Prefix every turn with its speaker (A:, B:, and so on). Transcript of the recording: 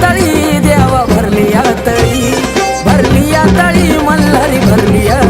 A: तळी देवा भरली या तळी. भरली या तळी मल्हारी भरली या